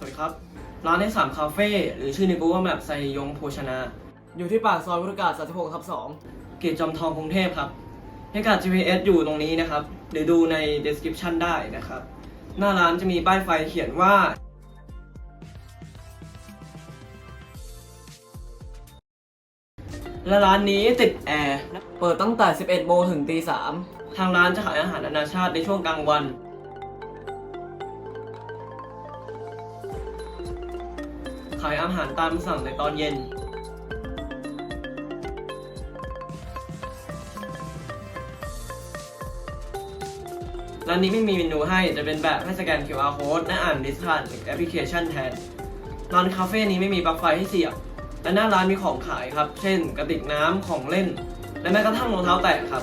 สวัสดีครับ ร้านในสามคาเฟ่หรือชื่อใน Google Map ไซยงโภชนา อยู่ที่ปากซอยพุทธกาศ36ทับ2เกตจอมทองกรุงเทพครับให้การ GPS อยู่ตรงนี้นะครับ หรือดูใน description ได้นะครับ หน้าร้านจะมีป้ายไฟเขียนว่า และร้านนี้ติดแอร์ เปิดตั้งแต่ 11 โมงถึงตี 3 ทางร้านจะขายอาหารนานาชาติในช่วงกลางวัน ขายอาหารตามสั่งในตอนเย็น ร้านนี้ไม่มีเมนูให้จะเป็นแบบให้สแกน QR code และอ่านลิสต์ผ่านแอปพลิเคชันแทน ร้านคาเฟ่นี้ไม่มีปลั๊กไฟให้เสียบ และหน้าร้านมีของขายครับ เช่น กระติกน้ำของเล่น และแม้กระทั่งรองเท้าแตะครับ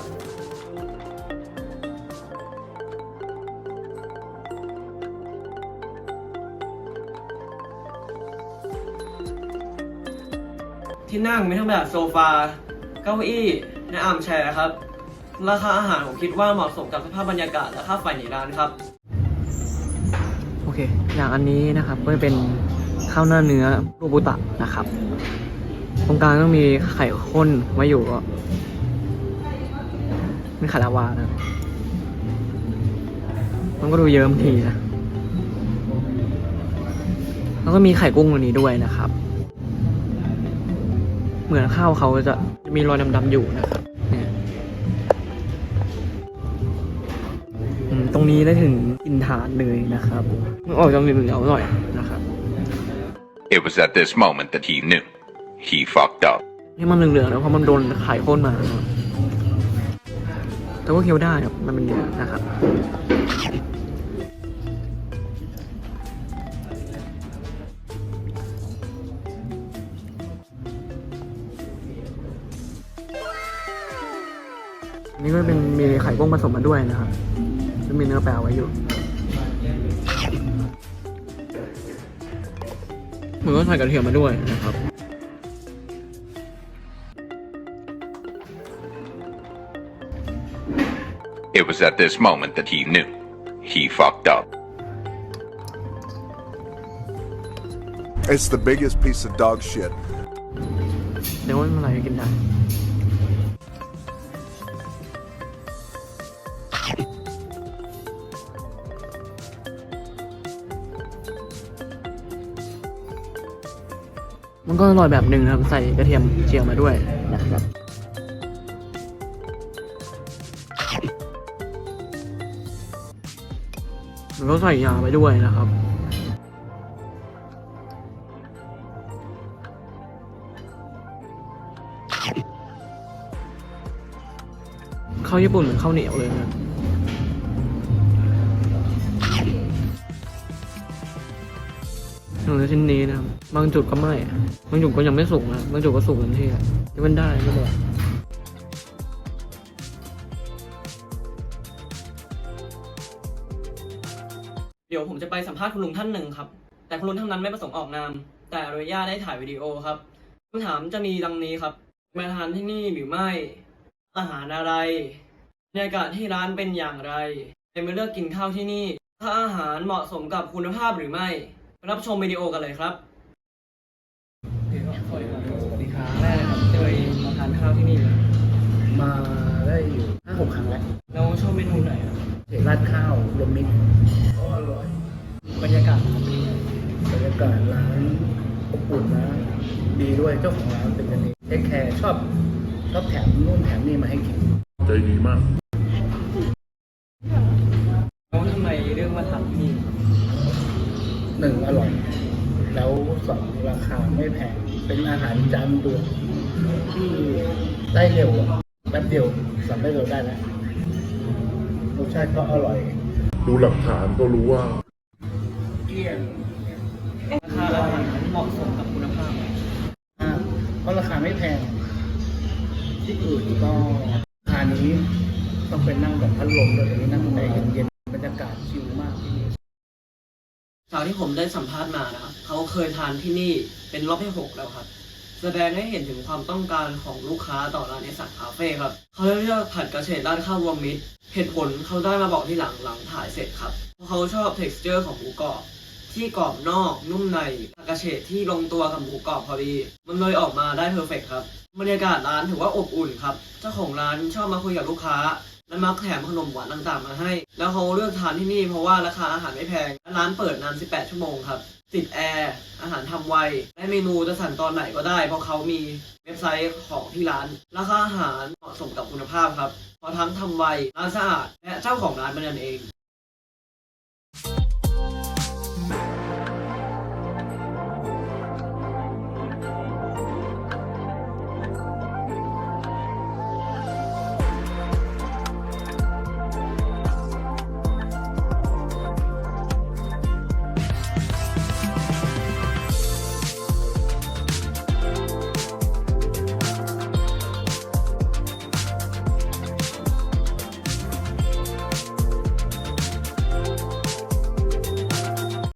ที่นั่งมีทั้งแบบโซฟา เก้าอี้และอาร์มแชร์ครับ ราคาอาหารผมคิดว่าเหมาะสมกับสภาพบรรยากาศและค่าไฟในร้านครับ โอเค อย่างอันนี้นะครับก็จะเป็นข้าวหน้าเนื้อโรบุตะนะครับ ตรงกลางต้องมีไข่ข้นไว้อยู่ก็เป็นไข่ลาวานะ มันก็ดูเยิ้มทีนะ แล้วก็มีไข่กุ้งตรงนี้ด้วยนะครับ เหมือนข้าวเขาจะจะมีรอยดำๆอยู่นะครับเนี่ยอืมตรงนี้ได้ถึงกินฐานเลยนะครับมันออกจะมีเหนียวๆหน่อยนะครับ It was at this moment that he knew. He fucked up. นี่มันเหลืองๆนะเพราะมันโดนไข่ข้นมานะแต่ว่าเคี้ยวได้ครับมันเป็นเนื้อนะครับ นี่ก็เป็นมีไข่กุ้งผสมมาด้วยนะครับจะมีเนื้อแปลไว้อยู่เหมือนก็ใส่กระเทียมมาด้วยนะครับ It was at this moment that he knew. He fucked up. It's the biggest piece of dog shit. เดี๋ยวมันอะไรกินได้ มันก็อร่อยแบบหนึ่งนะครับใส่กระเทียมเจียวมาด้วยนะครับมันก็ใส่ยาไปด้วยนะครับข้าวญี่ปุ่นเหมือนข้าวเหนียวเลยนะ อย่างชิ้นนี้นะครับ บางจุดก็ไม่บางจุดก็ยังไม่สุกนะบางจุดก็สุกเต็มที่ที่มันได้ก็บอกเดี๋ยวผมจะไปสัมภาษณ์คุณลุงท่านหนึ่งครับ แต่คุณลุงท่านนั้นไม่ประสงค์ออกนาม แต่อนุญาตได้ถ่ายวิดีโอครับคำถามจะมีดังนี้ครับมาทานที่นี่หรือไม่ อาหารอะไรบรรยากาศที่ร้านเป็นอย่างไรเป็นมาเลือกกินข้าวที่นี่ ถ้าอาหารเหมาะสมกับคุณภาพหรือไม่ รับชมวิดีโอกันเลยครับสวัสดีครับแรกครับเจอมาทานข้าวที่นี่มาได้อยู่ห้าหกครั้งแล้วแล้วชอบเมนูไหนครับเห็นราดข้าวรวมมิตรก็อร่อยบรรยากาศบรรยากาศร้านอบอุ่นนะดีด้วยเจ้าของร้านเป็นกันเองเทคแคร์ชอบชอบแถมนู่นแถมนี่มาให้กินใจดีมาก คาไม่แพง เป็นอาหารจานด่วนที่ได้เร็วอะแป๊บเดียวสั่งได้เร็วได้แล้วรสชาติก็อร่อย ดูหลักฐานก็รู้ว่าเกลี้ยงราคาอาหารเหมาะสมกับคุณภาพไหมอ่าเพราะราคาไม่แพง ที่อื่นก็ราคานี้ต้องไปนั่งแบบพัดลมเลยอันนี้นั่งในเย็นๆบรรยากาศชิลมากที่นี่ จากที่ผมได้สัมภาษณ์มานะครับเขาเคยทานที่นี่เป็นรอบที่หกแล้วครับ แสดงให้เห็นถึงความต้องการของลูกค้าต่อร้านในสัตว์คาเฟ่ครับเขาเลือกผัดกระเฉดราดข้าวรวมมิตรเหตุผลเขาได้มาบอกที่หลังหลังถ่ายเสร็จครับเพราะเขาชอบ t e x t อร์ของหมูกรอบที่กรอบนอกนุ่มในกระเฉดที่ลงตัวกับหมูกรอบพอดีมันเลยออกมาได้เพอร์เฟกครับบรรยากาศร้านถือว่าอบอุ่นครับเจ้าของร้านชอบมาคุยกับลูกค้า และมักแถมขนมหวานต่างๆมาให้ แล้วเขาเลือกทานที่นี่เพราะว่าราคาอาหารไม่แพง ร้านเปิดนาน 18 ชั่วโมงครับ ติดแอร์ อาหารทำไว และเมนูจะสั่งตอนไหนก็ได้ เพราะเขามีเว็บไซต์ของที่ร้าน ราคาอาหารเหมาะสมกับคุณภาพครับ เพราะทั้งทำไว ร้านสะอาด และเจ้าของร้านเป็นกันเอง